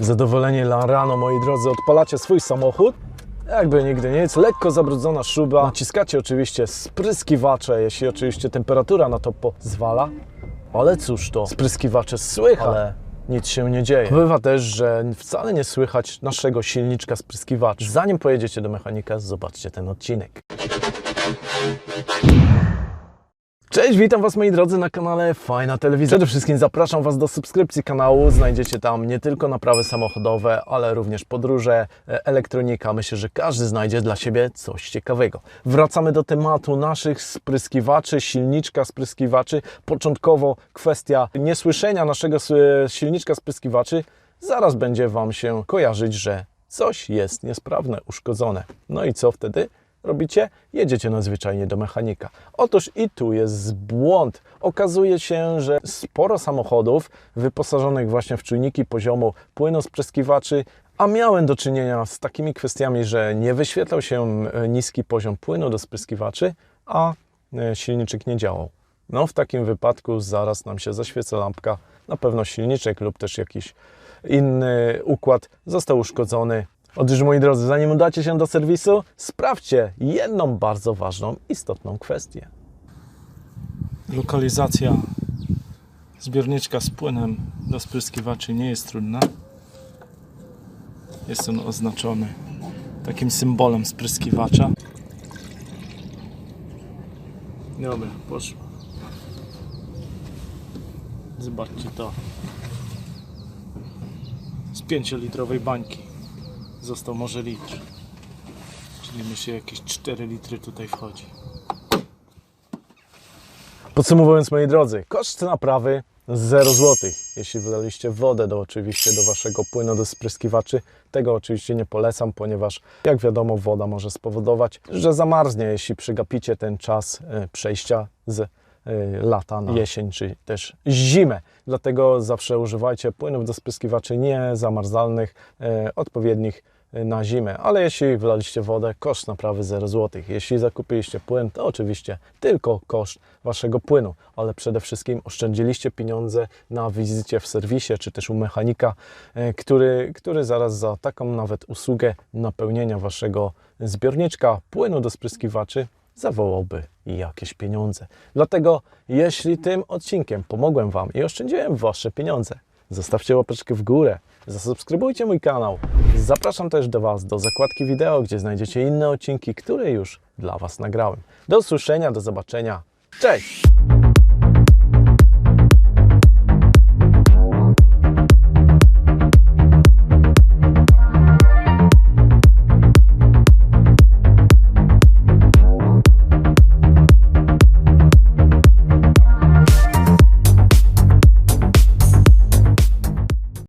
Zadowolenie rano, moi drodzy, odpalacie swój samochód. Jakby nigdy nic, lekko zabrudzona szuba. Naciskacie oczywiście spryskiwacze, jeśli oczywiście temperatura na to pozwala. Ale cóż to, spryskiwacze słychać, ale nic się nie dzieje. Bywa też, że wcale nie słychać naszego silniczka spryskiwacza. Zanim pojedziecie do mechanika, zobaczcie ten odcinek. Cześć, witam Was moi drodzy na kanale Fajna Telewizja. Przede wszystkim zapraszam Was do subskrypcji kanału. Znajdziecie tam nie tylko naprawy samochodowe, ale również podróże, e, elektronika. Myślę, że każdy znajdzie dla siebie coś ciekawego. Wracamy do tematu naszych spryskiwaczy, silniczka spryskiwaczy. Początkowo kwestia niesłyszenia naszego silniczka spryskiwaczy. Zaraz będzie Wam się kojarzyć, że coś jest niesprawne, uszkodzone. No i co wtedy? Robicie? Jedziecie nadzwyczajnie do mechanika. Otóż i tu jest błąd. Okazuje się, że sporo samochodów wyposażonych właśnie w czujniki poziomu płynu spryskiwaczy, a miałem do czynienia z takimi kwestiami, że nie wyświetlał się niski poziom płynu do spryskiwaczy, a e, silniczek nie działał. No w takim wypadku zaraz nam się zaświeca lampka. Na pewno silniczek lub też jakiś inny układ został uszkodzony. Otóż moi drodzy, zanim udacie się do serwisu, sprawdźcie jedną bardzo ważną, istotną kwestię. Lokalizacja zbiorniczka z płynem do spryskiwaczy nie jest trudna. Jest on oznaczony takim symbolem spryskiwacza. Dobra, poszło. Zobaczcie to. Z 5-litrowej bańki został może litr. Czyli myślę jakieś 4 litry tutaj wchodzi. Podsumowując, moi drodzy, koszt naprawy 0 zł. Jeśli wylaliście wodę do oczywiście do waszego płynu do spryskiwaczy, tego oczywiście nie polecam, ponieważ jak wiadomo, woda może spowodować, że zamarznie, jeśli przegapicie ten czas e, przejścia z e, lata na jesień, czy też zimę. Dlatego zawsze używajcie płynów do spryskiwaczy niezamarzalnych, e, odpowiednich na zimę, ale jeśli wylaliście wodę, koszt naprawy 0 zł. Jeśli zakupiliście płyn, to oczywiście tylko koszt waszego płynu, ale przede wszystkim oszczędziliście pieniądze na wizycie w serwisie, czy też u mechanika, e, który, który zaraz za taką nawet usługę napełnienia waszego zbiorniczka płynu do spryskiwaczy zawołałby jakieś pieniądze. Dlatego, jeśli tym odcinkiem pomogłem Wam i oszczędziłem Wasze pieniądze, zostawcie łapeczkę w górę, zasubskrybujcie mój kanał. Zapraszam też do Was do zakładki wideo, gdzie znajdziecie inne odcinki, które już dla Was nagrałem. Do usłyszenia, do zobaczenia. Cześć!